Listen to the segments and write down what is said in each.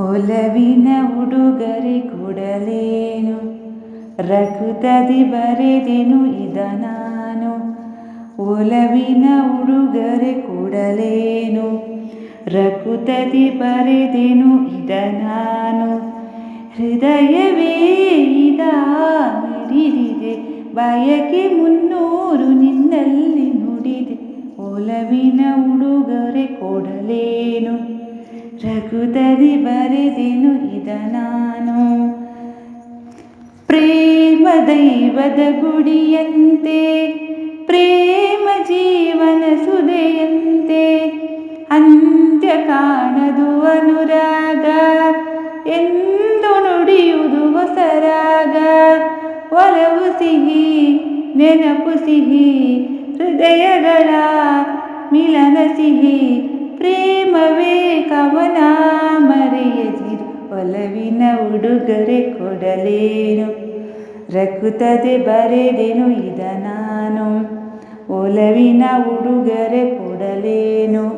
ಒಲವಿನ ಉಡುಗೊರೆ ಕೊಡಲೇನು? ರಘುತದಿ ಬರೆದೆನು, ಇದ ನಾನು. ಒಲವಿನ ಉಡುಗೊರೆ ಕೊಡಲೇನು? ರಘುತದಿ ಬರೆದೆನು, ಇದ ನಾನು. ಹೃದಯವೇ, ಇದ ಹಿಡಿದಿದೆ ಬಯಕೆ ಮುನ್ನೂರು ನಿನ್ನಲ್ಲಿ ನುಡಿದೆ. ಒಲವಿನ ಉಡುಗೊರೆ ಕೊಡಲೇನು? ರಘುತದಿ ಬರೆದೆನು ಇದ ನಾನು ಪ್ರೇಮ ದೈವದ ಗುಡಿಯಂತೆ ಪ್ರೇಮ ಜೀವನ ಸುದೆಯಂತೆ ಅಂತ್ಯ ಕಾಣದು ಅನುರಾಗ ಎಂದು ನುಡಿಯುವುದು ಹೊಸರಾಗ ಒಲವು ಸಿಹಿ ನೆನಪು ಸಿಹಿ ಹೃದಯಗಳ ಮಿಲನ ಸಿಹಿ ಕವನ ಮರೆಯದಿರು ಒಲವಿನ ಉಡುಗೊರೆ ಕೊಡಲೇನು? ರಕ್ಕುತ್ತದೆ ಬರೆದೆನು ಇದ ನಾನು. ಒಲವಿನ ಉಡುಗೊರೆ ಕೊಡಲೇನು?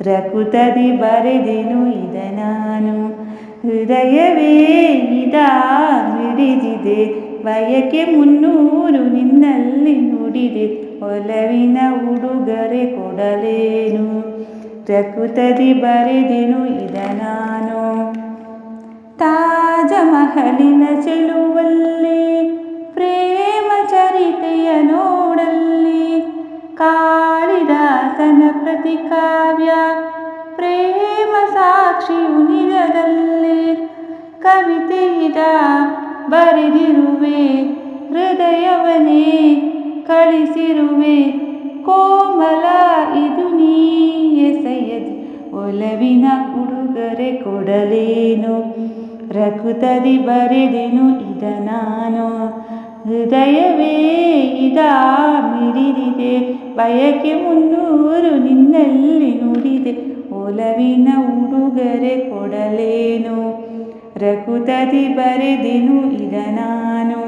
ರಘುತದಿ ಬರೆದೆನು ಇದ ನಾನು. ಹೃದಯವೇ ಹಿಡಿದಿದೆ ಬಯಕೆ ಮುನ್ನೂರು ನಿನ್ನಲ್ಲಿ ನುಡಿದೆ. ಒಲವಿನ ಉಡುಗೊರೆ ಕೊಡಲೇನು? ಪ್ರಕೃತದಿ ಬರೆದೆನು ಇದ ನಾನು. ತಾಜಮಹಲಿನ ಚೆಲುವಲ್ಲಿ, ಪ್ರೇಮ ಚರಿತೆಯ ನೋಡಲ್ಲಿ, ಕಾಳಿದಾಸನ ಪ್ರತಿಕಾವ್ಯ, ಪ್ರೇಮ ಸಾಕ್ಷಿಯು ನಿರದಲ್ಲಿ ಕವಿತೆಯಿದ ಬರೆದಿರುವೆ, ಹೃದಯವನೇ ಕಳಿಸಿರುವೆ ಕೋಮಲ ಒಲವಿನ ಉಡುಗೊರೆ ಕೊಡಲೇನು? ರಕುತದಿ ಬರೆದೆನು, ಇದ ನಾನು. ಹೃದಯವೇ ಇದ ಮಿಡಿದಿದೆ. ಬಯಕೆ ಮುನ್ನೂರು ನಿನ್ನಲ್ಲಿ ನುಡಿದೆ. ಒಲವಿನ ಉಡುಗೊರೆ ಕೊಡಲೇನು? ರಕುತದಿ ಬರೆದೆನು, ಇದ ನಾನು.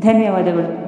ಧನ್ಯವಾದಗಳು.